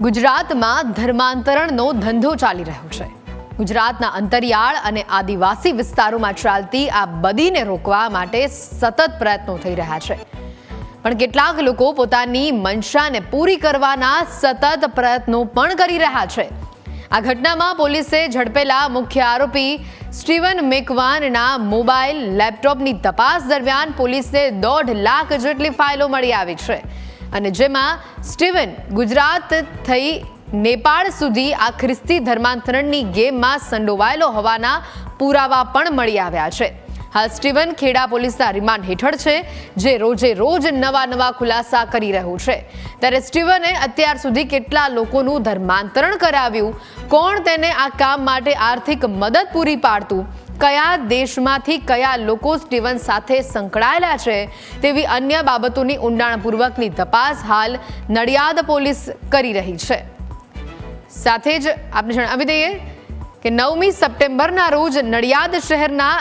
ગુજરાતમાં ધર્માંતરણનો ધંધો ચાલી રહ્યો છે. ગુજરાતના અંતરિયાળ અને આદિવાસી વિસ્તારોમાં ચાલતી આ બદીને રોકવા માટે સતત પ્રયત્નો થઈ રહ્યા છે. પણ કેટલાક લોકો પોતાની મંશાને પૂરી કરવાના સતત પ્રયત્નો પણ કરી રહ્યા છે. આ ઘટનામાં પોલીસે ઝડપેલા મુખ્ય આરોપી સ્ટીવન મેકવાનના મોબાઈલ, લેપટોપની તપાસ દરમિયાન પોલીસને દોઢ લાખ જેટલી ફાઇલો મળી આવી છે. અને જેમાં સ્ટીવન ગુજરાત થઈ નેપાળ સુધી આ ખ્રિસ્તી ધર્માંતરણની ગેમમાં સંડોવાયેલો હોવાના પુરાવા પણ મળી આવ્યા છે. હાલ સ્ટીવન ખેડા પોલીસના રિમાન્ડ હેઠળ છે, જે રોજે રોજ નવા નવા ખુલાસા કરી રહ્યું છે. ત્યારે સ્ટીવને અત્યાર સુધી કેટલા લોકોનું ધર્માંતરણ કરાવ્યું, કોણ તેને આ કામ માટે આર્થિક મદદ પૂરી પાડતું કયા દેશમાંથી કયા લોકો સ્ટીવન સાથે સંકળાયેલા છે તેવી અન્ય બાબતોની ઊંડાણપૂર્વકની તપાસ હાલ નડિયાદ પોલીસ કરી રહી છે. સાથે જ આપણે જણાવી દઈએ કે નવમી સપ્ટેમ્બરના રોજ નડિયાદ શહેરના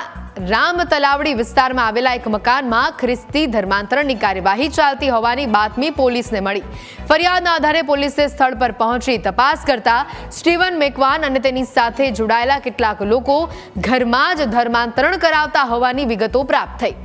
રામ તલાવડી વિસ્તારમાં આવેલા એક મકાનમાં ખ્રિસ્તી ધર્માંતરણની કાર્યવાહી ચાલતી હોવાની બાતમી પોલીસને મળી. ફરિયાદના આધારે પોલીસે સ્થળ પર પહોંચી તપાસ કરતા સ્ટીવન મેકવાન અને તેની સાથે જોડાયેલા કેટલાક લોકો ઘરમાં જ ધર્માંતરણ કરાવતા હોવાની વિગતો પ્રાપ્ત થઈ.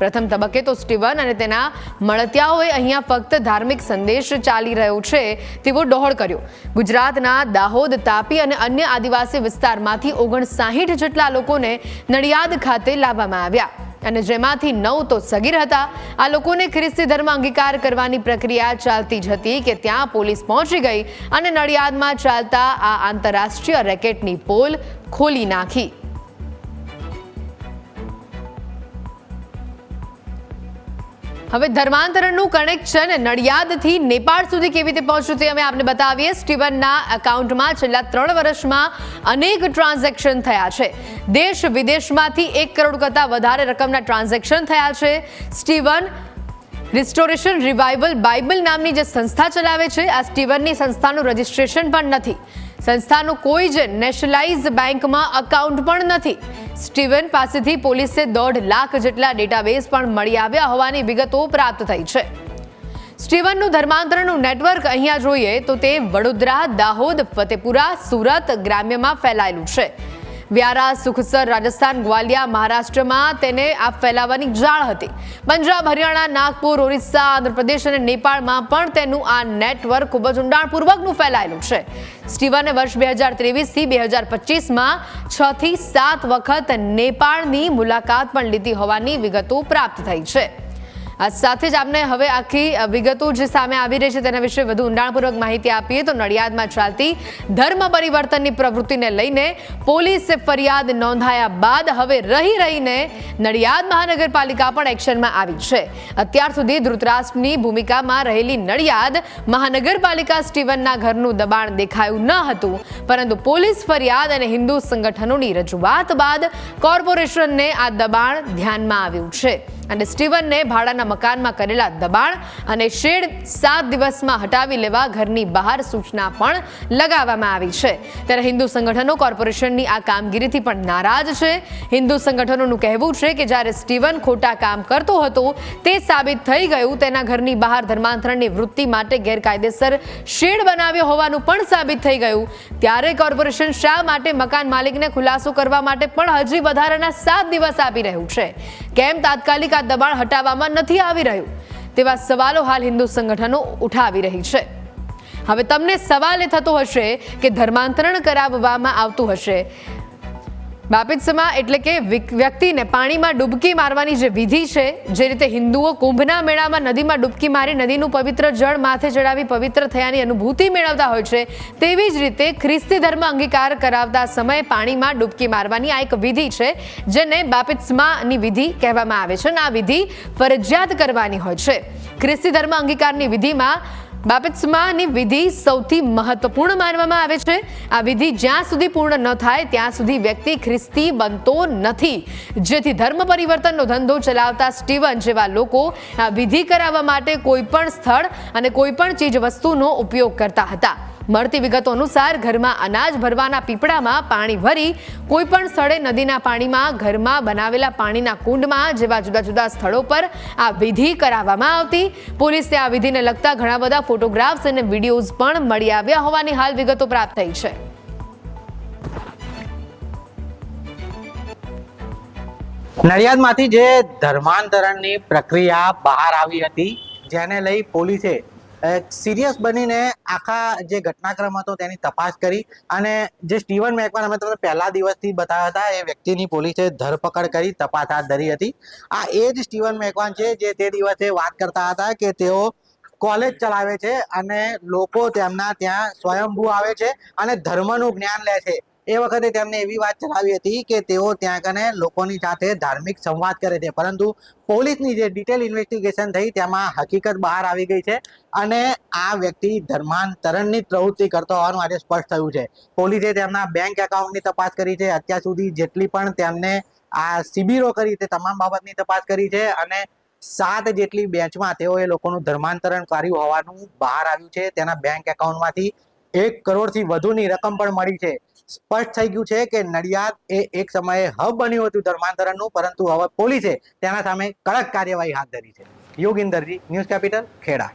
પ્રથમ તબક્કે તો સ્ટીવન અને તેના મળતિયાઓએ અહીંયા ફક્ત ધાર્મિક સંદેશ ચાલી રહ્યો છે તેવો ડહોળ કર્યો. ગુજરાતના દાહોદ, તાપી અને અન્ય આદિવાસી વિસ્તારમાંથી ઓગણસાહીઠ જેટલા લોકોને નડિયાદ ખાતે લાવવામાં આવ્યા અને જેમાંથી નવ તો સગીર હતા. આ લોકોને ખ્રિસ્તી ધર્મ અંગીકાર કરવાની પ્રક્રિયા ચાલતી જ હતી કે ત્યાં પોલીસ પહોંચી ગઈ અને નડિયાદમાં ચાલતા આ આંતરરાષ્ટ્રીય રેકેટની પોલ ખોલી નાખી. હવે ધર્માંતરણનું કનેક્શન નડિયાદથી નેપાળ સુધી કેવી રીતે પહોંચ્યું તે અમે આપને બતાવીએ. સ્ટીવનના એકાઉન્ટમાં છેલ્લા ત્રણ વર્ષમાં અનેક ટ્રાન્ઝેક્શન થયા છે. દેશ વિદેશમાંથી એક કરોડ કરતાં વધારે રકમના ટ્રાન્ઝેક્શન થયા છે. સ્ટીવન, રિસ્ટોરેશન રિવાઇવલ બાઇબલ નામની જે સંસ્થા ચલાવે છે, આ સ્ટીવનની સંસ્થાનું રજિસ્ટ્રેશન પણ નથી. સંસ્થાનું કોઈ જ નેશનલાઇઝ બેંકમાં અકાઉન્ટ પણ નથી. સ્ટીવન પાસેથી પોલીસે દોઢ લાખ જેટલા ડેટાબેઝ પણ મળી આવ્યા હોવાની વિગતો પ્રાપ્ત થઈ છે. સ્ટીવનનું ધર્માંતરણનું નેટવર્ક અહીંયા જોઈએ તો તે વડોદરા, દાહોદ, ફતેપુરા, સુરત ગ્રામ્યમાં ફેલાયેલું છે. વ્યારા, સુખસર, રાજસ્થાન, ગ્વાલિયા, મહારાષ્ટ્રમાં તેને આ ફેલાવાની જાળ હતી. પંજાબ, હરિયાણા, નાગપુર, ઓરિસ્સા, આંધ્રપ્રદેશ અને નેપાળમાં પણ તેનું આ નેટવર્ક ખૂબ જ ઊંડાણપૂર્વકનું ફેલાયેલું છે. સ્ટીવને વર્ષ બે હજાર ત્રેવીસથી બે હજાર પચીસમાં છથી સાત વખત નેપાળની મુલાકાત પણ લીધી હોવાની વિગતો પ્રાપ્ત થઈ છે. સાથે જ આપને હવે આખી વિગતો જે સામે આવી રહી છે તેના વિશે વધુ ઊંડાણપૂર્વક માહિતી આપીએ તો નડિયાદમાં ચાલતી ધર્મ પરિવર્તનની પ્રવૃત્તિને લઈને પોલીસે ફરિયાદ નોંધાયા બાદ હવે રહી રહીને નડિયાદ મહાનગરપાલિકા પણ એક્શનમાં આવી છે. અત્યાર સુધી ધૃતરાષ્ટ્રની ભૂમિકામાં રહેલી નડિયાદ મહાનગરપાલિકા સ્ટીવનના ઘરનું દબાણ દેખાયું ન હતું, પરંતુ પોલીસ ફરિયાદ અને હિન્દુ સંગઠનોની રજૂઆત બાદ કોર્પોરેશનને આ દબાણ ધ્યાનમાં આવ્યું છે. અને સ્ટીવનને ભાડાના મકાનમાં કરેલા દબાણ અને શેડ સાત દિવસમાં હટાવી લેવા ઘરની બહાર સૂચના પણ લગાવવામાં આવી છે. ત્યારે હિન્દુ સંગઠનો કોર્પોરેશનની આ કામગીરીથી પણ નારાજ છે. હિન્દુ સંગઠનોનું કહેવું છે કે જ્યારે સ્ટીવન ખોટા કામ કરતો હતો, તે સાબિત થઈ ગયું. તેના ઘરની બહાર ધર્માંતરણની વૃત્તિ માટે ગેરકાયદેસર શેડ બનાવ્યો હોવાનું પણ સાબિત થઈ ગયું. ત્યારે કોર્પોરેશન શા માટે મકાન માલિકને ખુલાસો કરવા માટે પણ હજી વધારાના સાત દિવસ આપી રહ્યું છે? કેમ તાત્કાલિક આ દબાણ હટાવવામાં નથી આવી રહ્યું, તેવા સવાલો હાલ હિન્દુ સંગઠનો ઉઠાવી રહી છે. હવે તમને સવાલ એ થતો હશે કે ધર્માંતરણ કરાવવામાં આવતું હશે બાપિત્સમાં એટલે કે વ્યક્તિને પાણીમાં ડૂબકી મારવાની જે વિધિ છે, જે રીતે હિન્દુઓ કુંભના મેળામાં નદીમાં ડૂબકી મારી નદીનું પવિત્ર જળ માથે ચડાવી પવિત્ર થયાની અનુભૂતિ મેળવતા હોય છે, તેવી જ રીતે ખ્રિસ્તી ધર્મ અંગીકાર કરાવતા સમયે પાણીમાં ડૂબકી મારવાની આ એક વિધિ છે, જેને બાપિત્સમાની વિધિ કહેવામાં આવે છે અને આ વિધિ ફરજિયાત કરવાની હોય છે. ખ્રિસ્તી ધર્મ અંગીકારની વિધિમાં બાપિત્સમાની વિધિ સૌથી મહત્વપૂર્ણ માનવામાં આવે છે. આ વિધિ જ્યાં સુધી પૂર્ણ ન થાય, ત્યાં સુધી વ્યક્તિ ખ્રિસ્તી બનતો નથી. જેથી ધર્મ પરિવર્તનનો ધંધો ચલાવતા સ્ટીવન જેવા લોકો આ વિધિ કરાવવા માટે કોઈ પણ સ્થળ અને કોઈ પણ ચીજ વસ્તુનો ઉપયોગ કરતા હતા. મળતી વિગતો અનુસાર ઘરમાં અનાજ ભરવાના પીપળામાં પાણી ભરી કોઈપણ સ્થળે નદીના પાણીમાં ઘરમાં બનાવેલા પાણીના કુંડમાં જેવા જુદા જુદા સ્થળો પર આ વિધિ કરાવવામાં આવતી. પોલીસે આ વિધિને લગતા ઘણા બધા ફોટોગ્રાફ્સ અને વિડીયોઝ પણ મળી આવ્યા હોવાની હાલ વિગતો પ્રાપ્ત થઈ છે. નડિયાદમાંથી જે ધર્માંતરણની પ્રક્રિયા બહાર આવી હતી, જેને લઈ પોલીસે સિરિયસ બનીને આખા જે ઘટનાક્રમ હતો તેની તપાસ કરી અને જે સ્ટીવન મેકવાન અમે તમને પહેલા દિવસથી બતાવ્યા હતા, એ વ્યક્તિની પોલીસે ધરપકડ કરી તપાસ હાથ ધરી હતી. આ એ જ સ્ટીવન મેકવાન છે જે તે દિવસે વાત કરતા હતા કે તેઓ કોલેજ ચલાવે છે અને લોકો તેમના ત્યાં સ્વયંભૂ આવે છે અને ધર્મનું જ્ઞાન લે છે. એ વખતે તેમને એવી વાત ચલાવી હતી કે તેઓ ત્યાં કને લોકોની સાથે ધાર્મિક સંવાદ કરે છે. પરંતુ પોલીસની જે ડિટેલ ઇન્વેસ્ટિગેશન થઈ તેમાં હકીકત બહાર આવી ગઈ છે અને આ વ્યક્તિ ધર્માંતરણની પ્રવૃત્તિ કરતો હોવાનું આજે સ્પષ્ટ થયું છે. પોલીસે તેમના બેંક એકાઉન્ટની તપાસ કરી છે. અત્યાર સુધી જેટલી પણ તેમને આ શિબિરો કરી તે તમામ બાબતની તપાસ કરી છે અને સાત જેટલી બેંચમાં તેઓએ લોકોનું ધર્માંતરણ કર્યું હોવાનું બહાર આવ્યું છે. તેના બેંક એકાઉન્ટમાંથી એક કરોડથી વધુની રકમ પણ મળી છે. સ્પષ્ટ થઈ ગયું છે કે નડિયાદ એ એક સમયે હબ બન્યું હતું ધર્માંતરણનું, પરંતુ હવે પોલીસે તેના સામે કડક કાર્યવાહી હાથ ધરી છે. Yogindarji, news capital, Kheda.